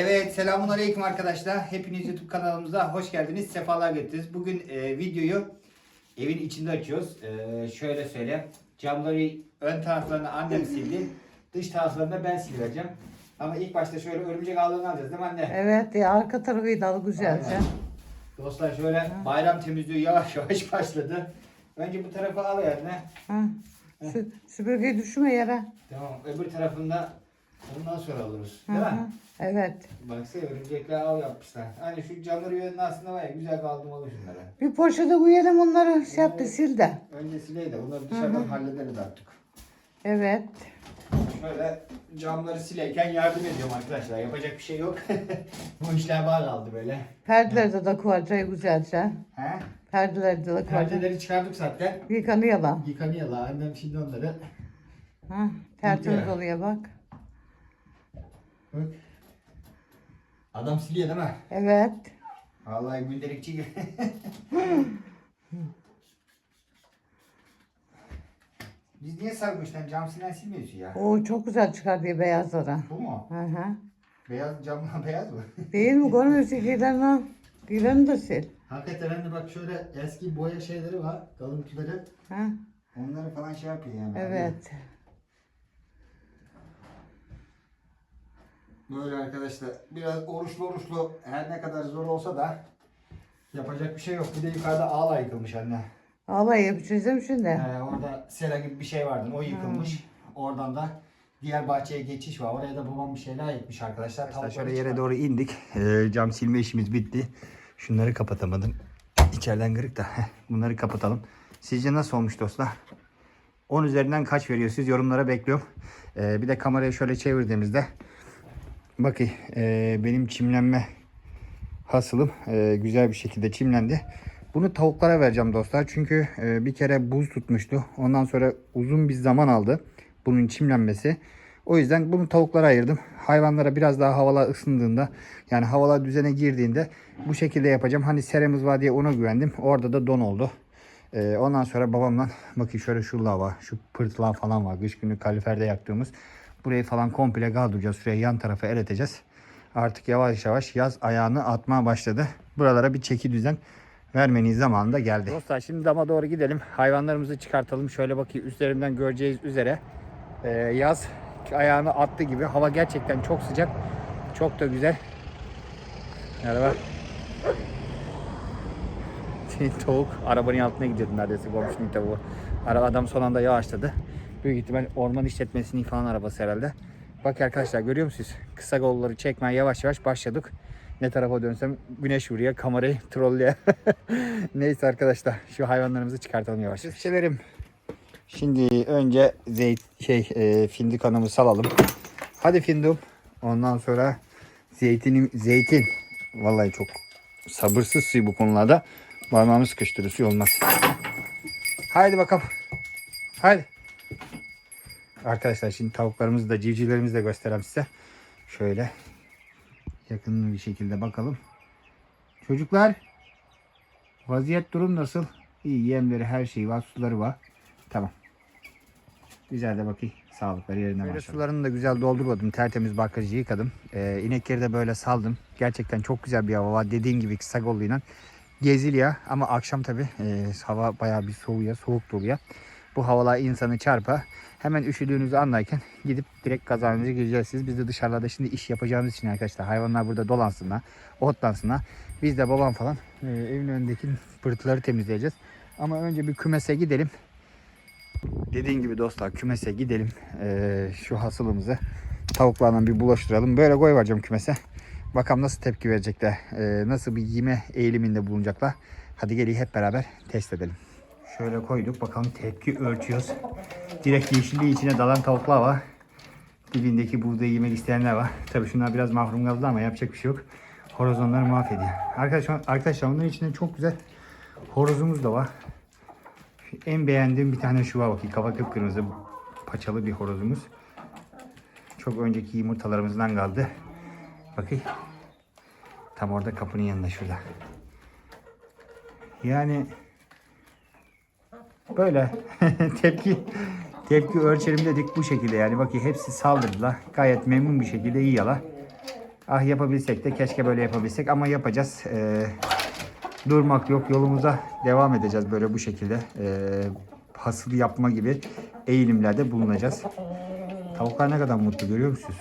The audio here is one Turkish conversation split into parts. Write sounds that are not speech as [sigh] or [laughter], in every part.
Evet selamun aleyküm arkadaşlar. Hepiniz YouTube kanalımıza hoş geldiniz. Sefalar getirdiniz. Bugün e, videoyu evin içinde açıyoruz. E, şöyle söyleyeyim. Camları ön taraflarını annem sildi. Dış taraflarını da ben sileceğim. Ama ilk başta şöyle örümcek ağlarını alacağız değil mi anne? Evet ya arka tarafı da güzelce. Aynen. Dostlar şöyle bayram temizliği yavaş yavaş başladı. Önce bu tarafa al yani. Ha. Sü süpürgeyi düşme yere. Tamam. Öbür tarafında ondan sonra alırız. Hı Değil hı. mi? Evet. Baksana örümcekler av yapmışlar. Hani şu camları yönünün aslında var ya güzel kaldırmalı şunları. Bir poşete koyalım onları şey yaptı sil de. Önce sileydi. Bunları dışarıdan hallederiz artık. Evet. Şöyle camları sileyken yardım ediyorum arkadaşlar. Yapacak bir şey yok. [laughs] Bu işler bağ kaldı böyle. Perdeleri de koyacağız güzelce. He? Perdeleri de koyacağız. Perdeleri çıkardık zaten. Yıkanıyorlar. Yıkanıyorlar. Annem şimdi onları. Ha. Tertemiz oluyor bak. Bak. Adam siliyor değil mi? Evet. Vallahi gündelikçi gibi. [laughs] Biz niye sarmıştan cam silen silmiyorsun ya? O çok güzel çıkar diye beyazlara. Bu mu? Hı hı. Beyaz camla [laughs] beyaz mı? Değil mi? Görmüyorsun giyilerini. Giyilerini de sil. Hakikaten hani bak şöyle eski boya şeyleri var, kalıntıları. Ha. Onları falan şey yapıyor yani. Evet. Böyle arkadaşlar biraz oruçlu oruçlu her ne kadar zor olsa da yapacak bir şey yok. Bir de yukarıda ağla yıkılmış anne. Allah yapacağız değil mi şimdi? Ee, orada sera gibi bir şey vardı. O yıkılmış. Oradan da diğer bahçeye geçiş var. Oraya da babam bir şeyler ekmiş arkadaşlar. Arkadaşlar şöyle yere doğru indik. Ee, cam silme işimiz bitti. Şunları kapatamadım. İçeriden kırık da. Bunları kapatalım. Sizce nasıl olmuş dostlar? 10 üzerinden kaç veriyorsunuz? Yorumlara bekliyorum. Ee, bir de kamerayı şöyle çevirdiğimizde bakın ee, benim çimlenme hasılım ee, güzel bir şekilde çimlendi. Bunu tavuklara vereceğim dostlar. Çünkü e, bir kere buz tutmuştu. Ondan sonra uzun bir zaman aldı bunun çimlenmesi. O yüzden bunu tavuklara ayırdım. Hayvanlara biraz daha havalar ısındığında yani havalar düzene girdiğinde bu şekilde yapacağım. Hani seremiz var diye ona güvendim. Orada da don oldu. Ee, ondan sonra babamla bakın şöyle şu lava, şu pırtılar falan var. Kış günü kaloriferde yaktığımız. Burayı falan komple kaldıracağız. Şuraya yan tarafa eriteceğiz. Artık yavaş yavaş yaz ayağını atmaya başladı. Buralara bir çeki düzen vermenin zamanı da geldi. Dostlar şimdi dama doğru gidelim. Hayvanlarımızı çıkartalım. Şöyle bakayım üstlerinden göreceğiz üzere. Ee, yaz ayağını attı gibi. Hava gerçekten çok sıcak. Çok da güzel. Merhaba. [laughs] Tavuk arabanın altına gidiyordu neredeyse komşunun tavuğu. Adam son anda yavaşladı. Büyük ihtimal orman işletmesinin falan arabası herhalde. Bak arkadaşlar görüyor musunuz? Kısa kolları çekmeye yavaş yavaş başladık. Ne tarafa dönsem güneş vuruyor kamerayı [laughs] trollüyor. [laughs] Neyse arkadaşlar şu hayvanlarımızı çıkartalım yavaş yavaş. Şeylerim. Şimdi önce zeyt şey e, findik hanımı salalım. Hadi findum. Ondan sonra zeytinim zeytin. Vallahi çok sabırsız bu konularda. Parmağımı sıkıştırır suyu olmaz. Haydi bakalım. Haydi. Arkadaşlar şimdi tavuklarımızı da civcivlerimizi de göstereyim size. Şöyle yakın bir şekilde bakalım. Çocuklar vaziyet durum nasıl? İyi yemleri her şeyi var suları var. Tamam. Güzel de bakayım. Sağlıkları yerine Böyle sularını da güzel doldurmadım. Tertemiz bakırcı yıkadım. Ee, inekleri de böyle saldım. Gerçekten çok güzel bir hava var. Dediğim gibi Sagolluyla geziliyor. Ama akşam tabi hava bayağı bir soğuyor. Soğuk doluyor. Bu havalar insanı çarpa. Hemen üşüdüğünüzü anlarken gidip direkt kazanınıza gireceksiniz. Biz de dışarıda şimdi iş yapacağımız için arkadaşlar hayvanlar burada dolansınlar, otlansınlar. Biz de babam falan e, evin önündeki pırtıları temizleyeceğiz. Ama önce bir kümese gidelim. Dediğim gibi dostlar kümese gidelim. E, şu hasılımızı tavuklarla bir bulaştıralım. Böyle koy vereceğim kümese. Bakalım nasıl tepki verecekler. e, nasıl bir yeme eğiliminde bulunacaklar. Hadi gelin hep beraber test edelim. Şöyle koyduk bakalım tepki ölçüyoruz. Direkt yeşilliği içine dalan tavuklar var. Dibindeki buğdayı yemek isteyenler var. Tabii şunlar biraz mahrum kaldı ama yapacak bir şey yok. Horoz mahvediyor. Arkadaşlar, arkadaşlar onların içinde çok güzel horozumuz da var. En beğendiğim bir tane şu var bakayım. Kafa kıpkırmızı paçalı bir horozumuz. Çok önceki yumurtalarımızdan kaldı. Bakayım. Tam orada kapının yanında şurada. Yani böyle [laughs] tepki tepki ölçelim dedik bu şekilde yani bakın hepsi saldırdılar. Gayet memnun bir şekilde yiyorlar. Ah yapabilsek de keşke böyle yapabilsek ama yapacağız. Ee, durmak yok. Yolumuza devam edeceğiz böyle bu şekilde. Ee, hasıl yapma gibi eğilimlerde bulunacağız. Tavuklar ne kadar mutlu görüyor musunuz?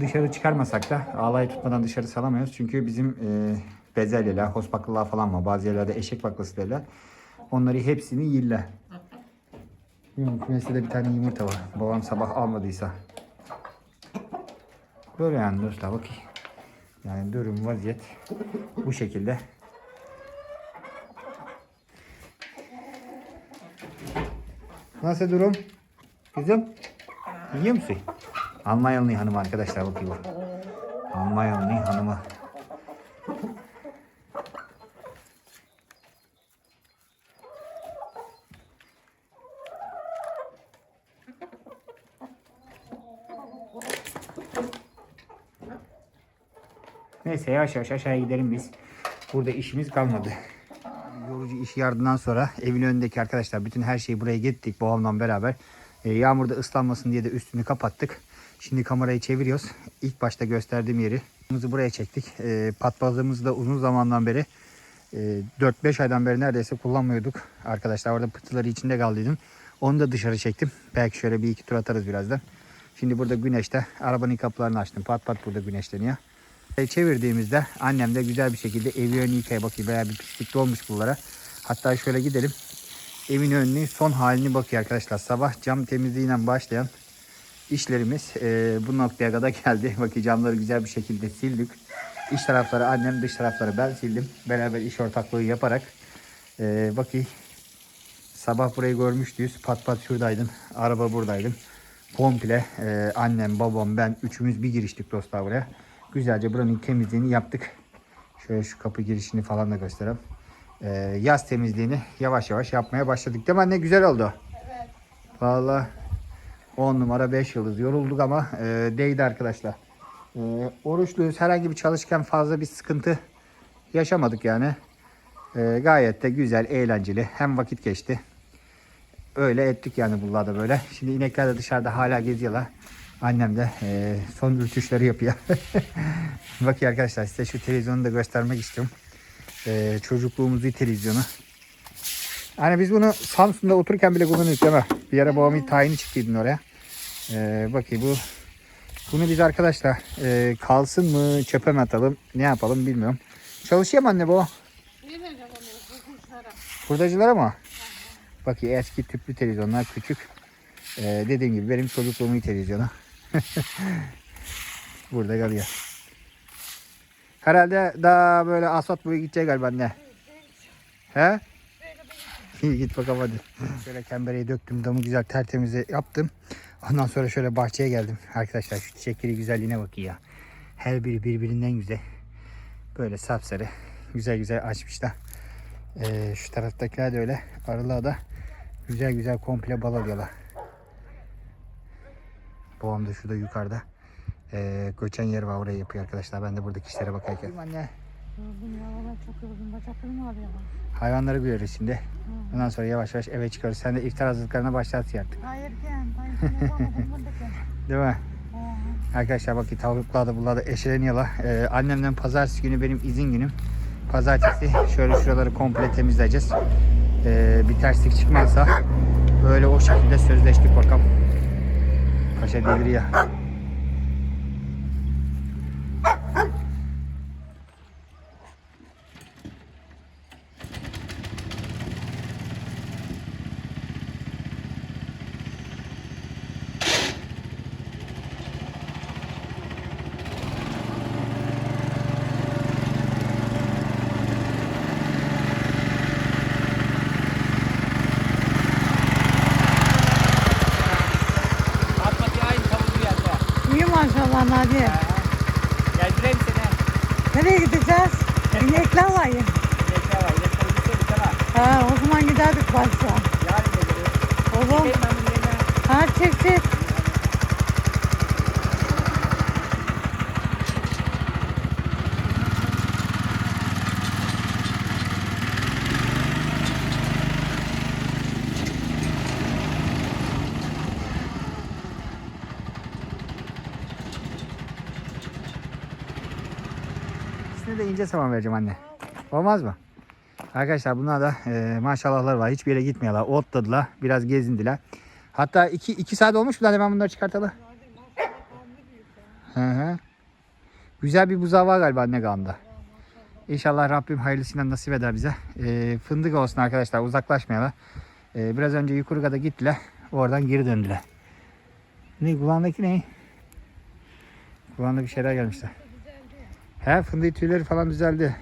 Dışarı çıkarmasak da ağlayı tutmadan dışarı salamıyoruz. Çünkü bizim e, bezelyeler, hospaklılar falan var. Bazı yerlerde eşek baklası derler. Onları hepsini yiller. [laughs] Bilmiyorum kümeste de bir tane yumurta var. Babam sabah almadıysa. Böyle yani dostlar bakayım. Yani durum vaziyet bu şekilde. Nasıl durum? Kızım? Yiyor musun? Almanyalı hanım arkadaşlar bakıyor. Almanyalı hanımı. Neyse yavaş yavaş aşağıya gidelim biz. Burada işimiz kalmadı. Yorucu iş yardımdan sonra evin önündeki arkadaşlar bütün her şeyi buraya getirdik babamla beraber. E, yağmurda ıslanmasın diye de üstünü kapattık. Şimdi kamerayı çeviriyoruz. İlk başta gösterdiğim yeri buraya çektik. E, pat balığımızı da uzun zamandan beri e, 4-5 aydan beri neredeyse kullanmıyorduk. Arkadaşlar orada pıtıları içinde kaldıydım. Onu da dışarı çektim. Belki şöyle bir iki tur atarız birazdan. Şimdi burada güneşte arabanın kapılarını açtım. Pat pat burada güneşleniyor. E, Çevirdiğimizde annem de güzel bir şekilde evi önü yıkaya bakıyor. Bayağı bir pislik olmuş buralara. Hatta şöyle gidelim. Evin önünü son halini bakıyor arkadaşlar. Sabah cam temizliğiyle başlayan işlerimiz e, bu noktaya kadar [laughs] geldi. Bakın camları güzel bir şekilde sildik. İç tarafları annem, dış tarafları ben sildim. Beraber iş ortaklığı yaparak. E, bakın sabah burayı görmüştünüz. Pat pat şuradaydım. Araba buradaydım. Komple e, annem, babam, ben üçümüz bir giriştik dostlar buraya. Güzelce buranın temizliğini yaptık. Şöyle şu kapı girişini falan da göstereyim. E, yaz temizliğini yavaş yavaş yapmaya başladık. Değil mi anne? Güzel oldu. Evet. Vallahi 10 numara 5 yıldız. Yorulduk ama e, değdi arkadaşlar. E, oruçluyuz. Herhangi bir çalışken fazla bir sıkıntı yaşamadık yani. E, gayet de güzel, eğlenceli. Hem vakit geçti. Öyle ettik yani bunlarda böyle. Şimdi inekler de dışarıda hala geziyorlar. Annem de e, son ürtüşleri yapıyor. [laughs] Bakın arkadaşlar size şu televizyonu da göstermek istiyorum. E, çocukluğumuzun televizyonu. Hani biz bunu Samsun'da otururken bile kullanıyorduk mi? Bir ara babamın tayini çıktıydın oraya. Ee, bakayım bu bunu biz arkadaşlar e, kalsın mı çöpe mi atalım ne yapalım bilmiyorum. Çalışıyor mu anne bu? Hurdacılara mı? Bakayım eski tüplü televizyonlar küçük. Ee, dediğim gibi benim çocukluğumun televizyonu. [laughs] Burada kalıyor. Herhalde daha böyle asfalt boyu gidecek galiba anne. He? İyi git bakalım hadi. Şöyle kembereyi döktüm damı güzel tertemize yaptım. Ondan sonra şöyle bahçeye geldim. Arkadaşlar şu çiçekleri güzelliğine bakın ya. Her biri birbirinden güzel. Böyle sapsarı. Güzel güzel açmışlar. Ee, şu taraftakiler de öyle. Arılığa da güzel güzel komple bal alıyorlar. Babam da şurada yukarıda. Ee, göçen yer var oraya yapıyor arkadaşlar. Ben de buradaki işlere bakarken. Anne Yoruldum ya çok yoruldum. Bacaklarım ağrıyor. bak. hayvanları görüyoruz şimdi. Ondan sonra yavaş yavaş eve çıkarız. Sen de iftar hazırlıklarına başlarsın artık. Hayırken, hayırken. Değil mi? Ee, Arkadaşlar bakın tavuklar da bunlar da eşeleniyorlar. Ee, annemden pazartesi günü benim izin günüm. Pazartesi şöyle şuraları komple temizleyeceğiz. Ee, bir terslik çıkmazsa böyle o şekilde sözleştik bakalım. Paşa deliriyor. Fatma'yı aynı tavuğu yerde. İyi Nadia. Geldireyim seni. Nereye gideceğiz? Var. İlek tavuğu seni sana. Ha, o zaman giderdik başta. Yarın bunu yerine. Ha çek çek. İkisine de ince saman vereceğim anne. Olmaz mı? Arkadaşlar bunlar da e, maşallahlar var. Hiçbir yere gitmiyorlar. Otladılar. Biraz gezindiler. Hatta 2 2 saat olmuş mu lan hemen bunları çıkartalı? Hı hı. Güzel bir buzağı var galiba anne gamda. İnşallah Rabbim hayırlısıyla nasip eder bize. E, fındık olsun arkadaşlar uzaklaşmayalım. E, biraz önce Yukurga'da gittiler. Oradan geri döndüler. Ne kulağındaki ne? Kulağında bir şeyler gelmişler. He fındık tüyleri falan düzeldi.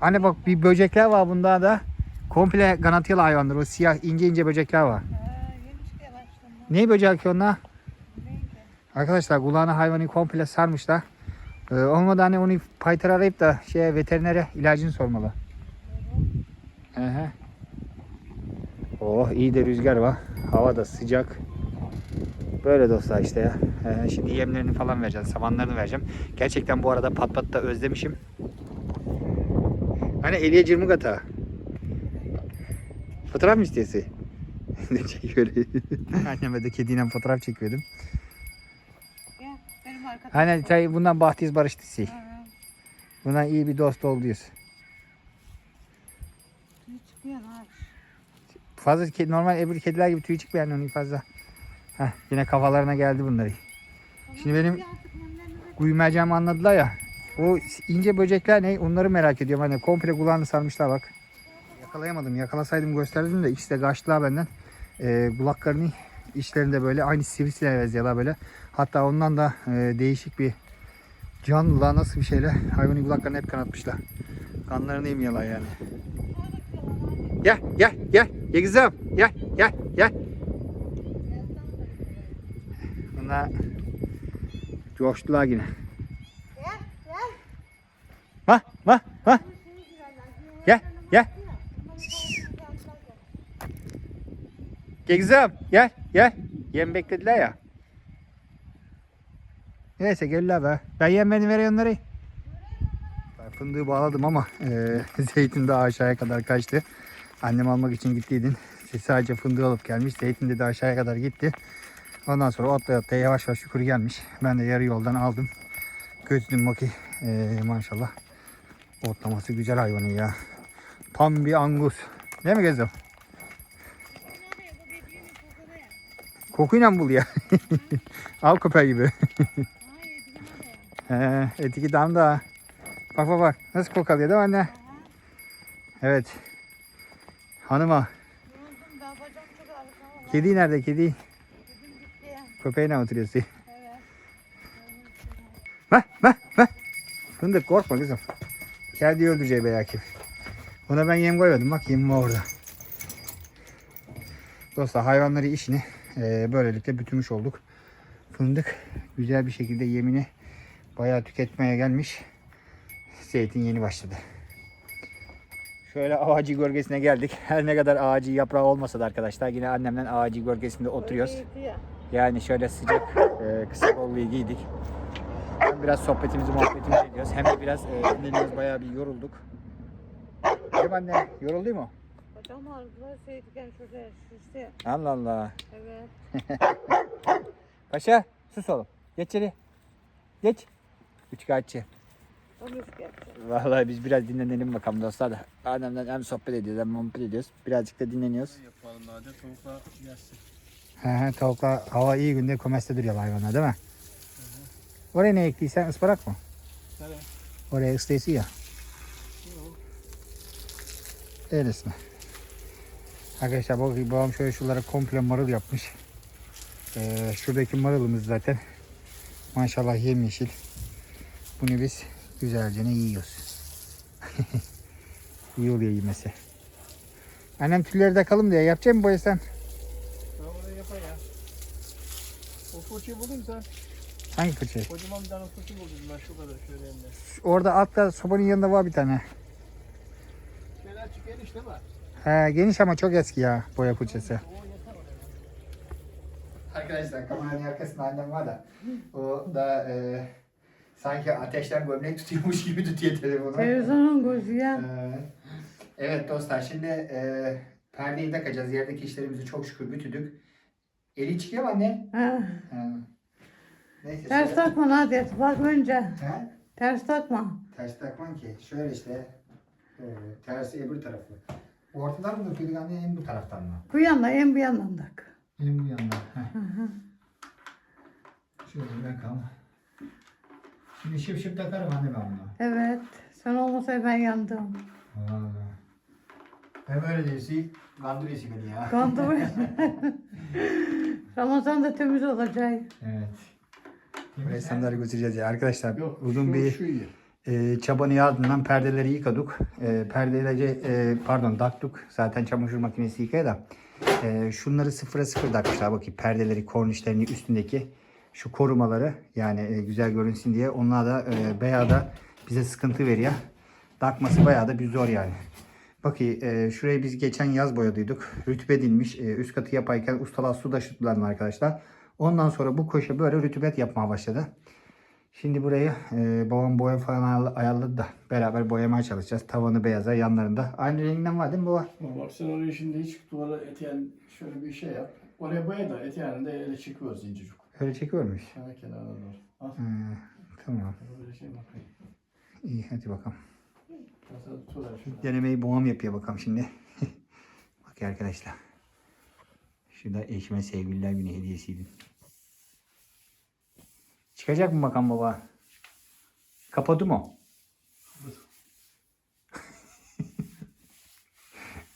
Anne bak bir böcekler var bunda da. Komple ganatyalı hayvandır. O siyah ince ince böcekler var. Ne böcek onlar? Arkadaşlar kulağına hayvanı komple sarmışlar. Ee, olmadı hani onu paytır arayıp da şeye veterinere ilacını sormalı. Hı hı. Oh iyi de rüzgar var. Hava da sıcak. Böyle dostlar işte ya. Ee, şimdi yemlerini falan vereceğim. Samanlarını vereceğim. Gerçekten bu arada pat pat da özlemişim. Hani Eliye Cırmık ata. Fotoğraf mı istiyorsun? [laughs] Çekiyor. [laughs] Anneme de kediyle fotoğraf çekiyordum. Gel benim arkadaşım. Hani tabii bundan bahtiz barıştısı. Bundan iyi bir dost olduyuz. Tüy çıkıyor ha. Fazla normal öbür kediler gibi tüy çıkmayan onu fazla. Heh, yine kafalarına geldi bunları. Şimdi benim Uyumayacağımı anladılar ya. O ince böcekler ne? Onları merak ediyorum. Hani komple kulağını sarmışlar bak. Yakalayamadım. Yakalasaydım gösterdim de ikisi de kaçtılar benden. Ee, kulaklarını içlerinde böyle aynı sivrisineğe benziyorlar böyle. Hatta ondan da e, değişik bir canlılar nasıl bir şeyle hayvanın kulaklarını hep kanatmışlar. Kanlarını yemiyorlar yani. Gel gel gel. Kızım. Gel gel gel. Bunlar coştular yine. Ma ma ma. Gel gel. Kızım gel gel. Yem beklediler ya. Neyse gelirler be. Ben yemlerini vereyim onları. Ben fındığı bağladım ama e, [laughs] zeytin daha aşağıya kadar kaçtı. Annem almak için gittiydin. Sadece fındığı alıp gelmiş. Zeytin de daha aşağıya kadar gitti. Ondan sonra otlaya otlaya yavaş yavaş yukarı gelmiş. Ben de yarı yoldan aldım. Götürdüm bakayım. E, maşallah. Otlaması güzel hayvanın ya. Tam bir angus. Değil mi kızım? Kokuyla bul ya? [laughs] Al köpeği gibi. He, etiki damda. Bak bak bak. Nasıl kokalıyor değil mi anne? Evet. Hanıma. Kedi nerede kedi? Köpeğine oturuyorsun. Evet. Bak bak bak. Fındık korkma kızım. Kedi öldürecek belki. Ona ben yem koymadım. Bak yemim var orada. Dostlar hayvanları işini eee, böylelikle bütünmüş olduk. Fındık güzel bir şekilde yemini bayağı tüketmeye gelmiş. Zeytin yeni başladı. Şöyle ağacı gölgesine geldik. Her ne kadar ağacı yaprağı olmasa da arkadaşlar yine annemden ağacı gölgesinde oturuyoruz. Yani şöyle sıcak e, kısa kolluyu giydik. Hem biraz sohbetimizi muhabbetimizi ediyoruz. Hem de biraz e, dinleniyoruz. Bayağı bir yorulduk. Değil mi anne? Yoruldu mu? Bacağım ağrıdılar. Seyirken şurada şişti. Allah Allah. Evet. [laughs] Paşa sus oğlum. Geç içeri. Geç. Üç kağıtçı. O müsketçi. Vallahi biz biraz dinlenelim bakalım dostlar da. Annemden hem sohbet ediyoruz hem muhabbet ediyoruz. Birazcık da dinleniyoruz. Yapalım hadi tavuklar gelsin. He he tavuklar hava iyi günde komeste duruyor hayvanlar değil mi? Oraya ne ektiysen ısparak mı? Nereye? Oraya ıstayısı ya. Öylesine. Arkadaşlar bak babam şöyle şuralara komple marul yapmış. Ee, şuradaki marulumuz zaten. Maşallah yemyeşil. Bunu biz güzelce ne yiyoruz. [laughs] İyi oluyor yemesi. Annem tülleri takalım diye yapacak mı boya sen? Ben oraya yapar ya. O fırçayı buldun mu sen? Hangi fırçayı? Kocaman bir tane fırça buldum ben şu kadar şöyle elinde. Orada altta sobanın yanında var bir tane. Şeyler çıkıyor işte var. He, geniş ama çok eski ya boya fırçası. Arkadaşlar kameranın arkasında annem var da o da e, sanki ateşten gömlek tutuyormuş gibi tutuyor telefonu. Televizyonun gözü ya. E, evet dostlar şimdi e, perdeyi takacağız. Yerdeki işlerimizi çok şükür bütüdük. Eli çıkıyor mu anne? Ha. Ha. Neyse. Ters söyle. takma hadi. Bak önce. Ha? Ters takma. Ters takman ki. Şöyle işte. E, tersi öbür tarafı. Ortadan mı döküldük anne en bu taraftan mı? Bu yandan en bu yandan tak. Benim bu yandan. Heh. Şöyle bakalım. Şimdi şıp şıp takarım anne ben bunu. Evet. Sen olmasa ben yandım. Vallahi. Ben böyle değilsin. Kandırıyorsun beni ya. Kandı [laughs] Ramazan da temiz olacak. Evet. Ressamları götüreceğiz ya. Arkadaşlar Yok uzun şu, bir şu iyi. e, çabanın ardından perdeleri yıkadık. E, perdeleri e, pardon daktuk. Zaten çamaşır makinesi yıkaya da. E, şunları sıfıra sıfır takmışlar. Bakayım perdeleri, kornişlerini üstündeki şu korumaları yani e, güzel görünsün diye. Onlar da e, bayağı da bize sıkıntı veriyor. Takması bayağı da bir zor yani. Bakın e, şurayı biz geçen yaz boyadıydık. Rütbedilmiş. E, üst katı yapayken ustalar su taşıttılar arkadaşlar. Ondan sonra bu köşe böyle rütubet yapmaya başladı. Şimdi burayı e, babam boya falan ayarla- ayarladı da beraber boyamaya çalışacağız. Tavanı beyaza yanlarında. Aynı renginden var değil mi baba? Bak sen oraya şimdi hiç duvara eteyen şöyle bir şey yap. Oraya boya da eteğinde öyle çıkıyor zincircik. Öyle çekiyormuş. Ha kenara doğru. Al. Hmm, tamam. Böyle şey bakayım. İyi hadi bakalım. Şunu. Denemeyi babam yapıyor bakalım şimdi. [laughs] Bak arkadaşlar. Şu da eşime sevgililer günü hediyesiydi. Çıkacak mı bakalım baba? Kapadı mı? [laughs]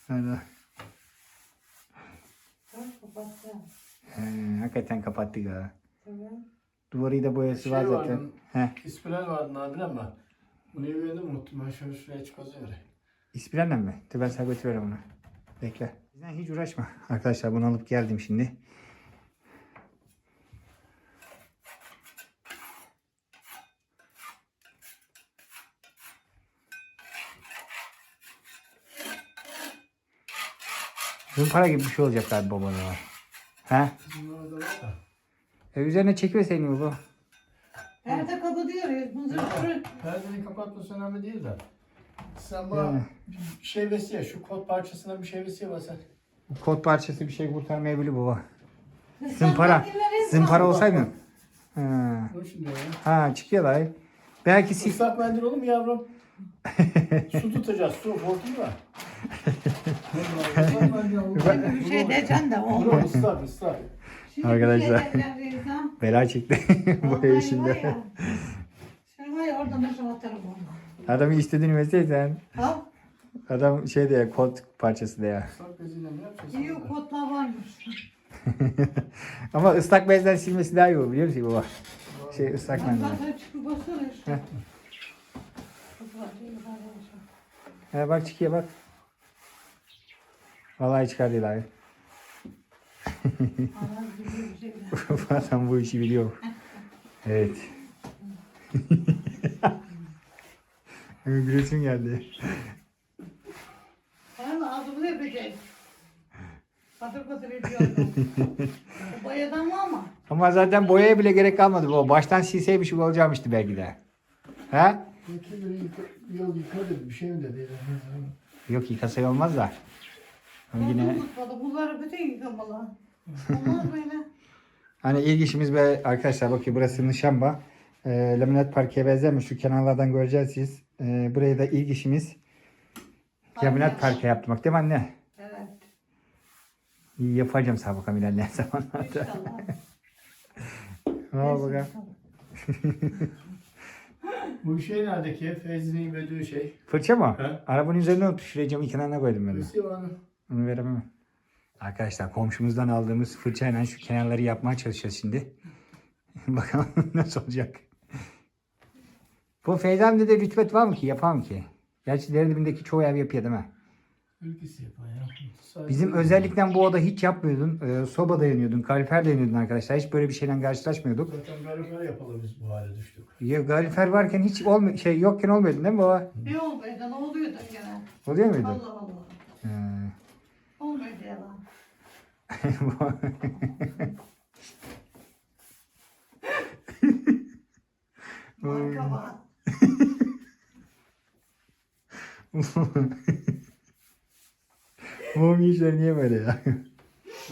Hadi. He, hakikaten kapattık ha. Duvarı da boyası Şey var vardı, zaten. He. İspiral vardı Nadir ama bunu yürüyelim unuttum. Ben şöyle şuraya çıkazıyorum. İspiral'le mi? Dur ben sana götürürüm onu. Bekle. Bizden hiç uğraşma. Arkadaşlar bunu alıp geldim şimdi. Zımpara gibi bir şey olacak galiba babana var. He? E üzerine çekiverseydin bu. Mızır. Perdeyi kapatması önemli değil de. Sen bana Yani. bir şey vesiye, şu kot parçasına bir şey vesiye. Bu Kod parçası bir şey kurtarmayabilir baba. Zımpara. Zımpara olsaydı. Ha, Dur şimdi ya. ha çıkıyor lan. Belki sil Islak mendil olur mu yavrum? [laughs] su tutacağız, su, hortum var. Islak mendil olur mu? Bir şey diyeceksin de Dur, olmaz. ıslak, ıslak. Arkadaşlar. şey diyeceğim Rezan. Bela çıktı [laughs] bu ev şimdi. Var ya oradan aşağı atarım onu. Adamı istediğini verseydin. Al. Adam şey de ya kod parçası da ya. Islak beziyle ne yapacağız? İyi kotla varmış. [laughs] Ama ıslak bezden silmesi daha iyi olur biliyor musun baba? Şey ıslak Ben mendil. zaten çıkıp basıyorum işte. Arkadaşlar. He bak çıkıyor bak. Vallahi çıkar değil abi. Bir şey. [laughs] Bu Adam bu işi biliyor. Evet. [laughs] Gülesim geldi. Bana ağzımı yapacak. Patır patır ediyorum. O [laughs] boyadan mı ama? Ama zaten boyaya bile gerek kalmadı bu. Baştan silseymiş gibi olacakmıştı belki de. He? İki gün yıka, yıl yıka dedi, bir şey mi dedi? Yok yıkasa olmaz da. Ama Yine... Bunları bütün yıkamalı. Olmaz böyle. hani ilk işimiz be arkadaşlar bakıyor burası Nişamba. E, laminat parkeye benzemiş. Şu kenarlardan göreceğiz siz. E, buraya da ilk işimiz laminat parke yaptırmak değil mi anne? Evet. İyi yapacağım sana [laughs] bakalım ilerleyen zamanlarda. [laughs] Ha bakalım. Bu şey nerede ki? Feyzi'nin verdiği şey. Fırça mı? He. Arabanın üzerine camın kenarına koydum ben de. Var mı? Onu veremem. Arkadaşlar komşumuzdan aldığımız fırçayla şu kenarları yapmaya çalışacağız şimdi. [laughs] Bakalım nasıl olacak. Bu Feyzam'da de rütbet var mı ki? Yapar mı ki? Gerçi derin dibindeki çoğu ev yapıyor değil mi? Ülkesi yapan ya. Sadece- Bizim özellikle bu oda hiç yapmıyordun. Ee, soba dayanıyordun, kalorifer dayanıyordun arkadaşlar. Hiç böyle bir şeyle karşılaşmıyorduk. Zaten garifer yapalım biz bu hale düştük. Ya, kalorifer varken hiç olmuyor, şey yokken olmuyordu değil mi baba? Ne olmuyordu? Ne oluyordu gene? Oluyor muydu? Allah Allah. Ee, Olmuyordu yalan. Marka [laughs] var. [laughs] Bu işler niye böyle ya?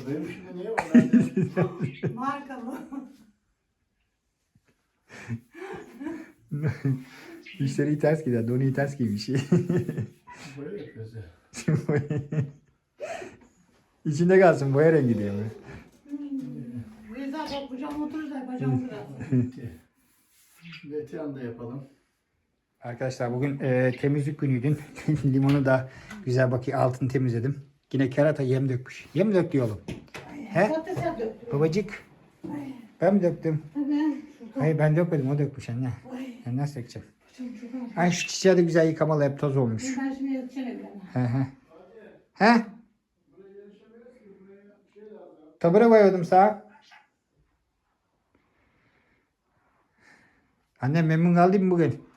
Benim şimdi niye var? Nerede? [laughs] Markalı. [laughs] İşleri ters gider. Donu ters giymiş. Böyle yapıyoruz ya. İçinde kalsın boya rengi diye mi? Reza bak kucağıma oturursa yapacağım biraz. Bitti. Metehan da yapalım. Arkadaşlar bugün e, temizlik günüydü. [laughs] Limonu da güzel bakayım altını temizledim. Yine kerata yem dökmüş. Yem döktü oğlum? He? Babacık. Ben mi döktüm? Hayır ben dökmedim o dökmüş anne. Ben nasıl dökeceğim? Ay şu çiçeği de güzel yıkamalı hep toz olmuş. Ben şimdi bile. He he. He? Tabure koyuyordum sağa. Annem memnun kaldı mı bugün?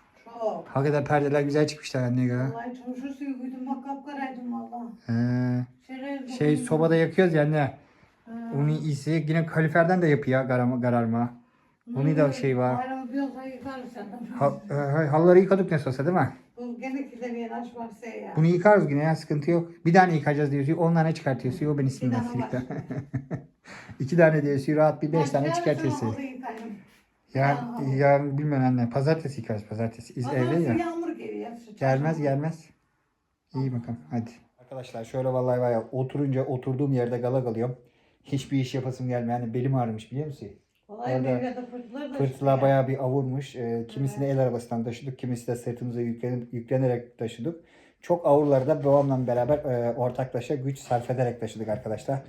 Çok. Hakikaten perdeler güzel çıkmışlar anne göre. Vallahi çamaşır suyu koydum bak kapkaraydım valla. He. Şey sobada yakıyoruz ya anne. Onun iyisi yine kaliferden de yapıyor garama, kararma. Onun da şey var. Bayramı bir olsa yıkarız senden. Ha, e, halları yıkadık ne olsa değil mi? Bu gene kilemeyen aç varsa ya. Bunu yıkarız yine ya sıkıntı yok. Bir tane yıkayacağız diyor. On tane çıkartıyor suyu. O beni silikten. [laughs] İki tane diyor suyu rahat bir beş tane Başka çıkartıyor sonra suyu. o da yıkarım. Ya, Ya. ya bilmem anne. Pazartesi yıkarız pazartesi. Pazartesi evdeyiz ya. yağmur geliyor. Gelmez gelmez. İyi bakalım hadi. Arkadaşlar şöyle vallahi var ya oturunca oturduğum yerde gala kalıyorum. Hiçbir iş yapasım gelmiyor. Yani belim ağrımış biliyor musun? Vallahi Orada meyvede fırtılar da Fırtına çıkıyor. bayağı bir avurmuş. Ee, kimisini el arabasından taşıdık. Kimisi de sırtımıza yüklenip, yüklenerek taşıdık. Çok avurları da babamla beraber e, ortaklaşa güç sarf ederek taşıdık arkadaşlar.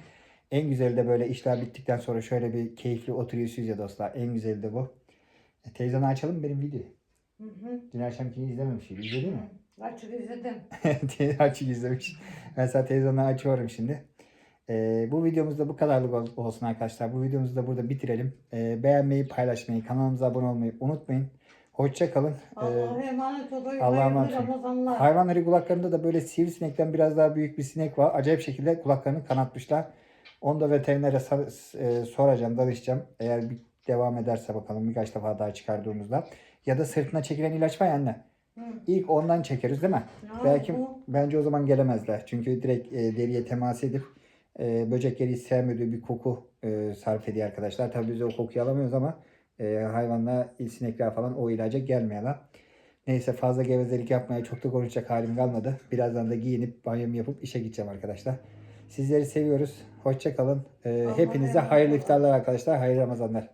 En güzeli de böyle işler bittikten sonra şöyle bir keyifli oturuyorsunuz ya dostlar. En güzeli de bu. E, televizyonu açalım mı benim videoyu. Hı hı. Dün akşamkini izlememişim. İzledin mi? [laughs] Açık izledim. Açık izlemiş. Ben sana televizyonu açıyorum şimdi. Ee, bu videomuzda bu kadarlık ol- olsun arkadaşlar. Bu videomuzu da burada bitirelim. Ee, beğenmeyi, paylaşmayı, kanalımıza abone olmayı unutmayın. Hoşça kalın. Ee, Allah'a emanet olun. Allah'a emanet olun. Hayvanları kulaklarında da böyle sivrisinekten biraz daha büyük bir sinek var. Acayip şekilde kulaklarını kanatmışlar. Onu da veterinere e, soracağım, danışacağım. Eğer bir devam ederse bakalım birkaç defa daha çıkardığımızda. Ya da sırtına çekilen ilaç var ya anne. Hı. İlk ondan çekeriz değil mi? Ya Belki bu- bence o zaman gelemezler. Çünkü direkt e, deriye temas edip e, böcekleri hiç sevmediği bir koku e, sarf ediyor arkadaşlar. Tabii biz o kokuyu alamıyoruz ama e, hayvanlar, sinekler falan o ilaca gelmiyorlar. Neyse fazla gevezelik yapmaya çok da konuşacak halim kalmadı. Birazdan da giyinip banyomu yapıp işe gideceğim arkadaşlar. Sizleri seviyoruz. Hoşça kalın. E, Allah hepinize hayırlı iftarlar arkadaşlar. Hayırlı Ramazanlar.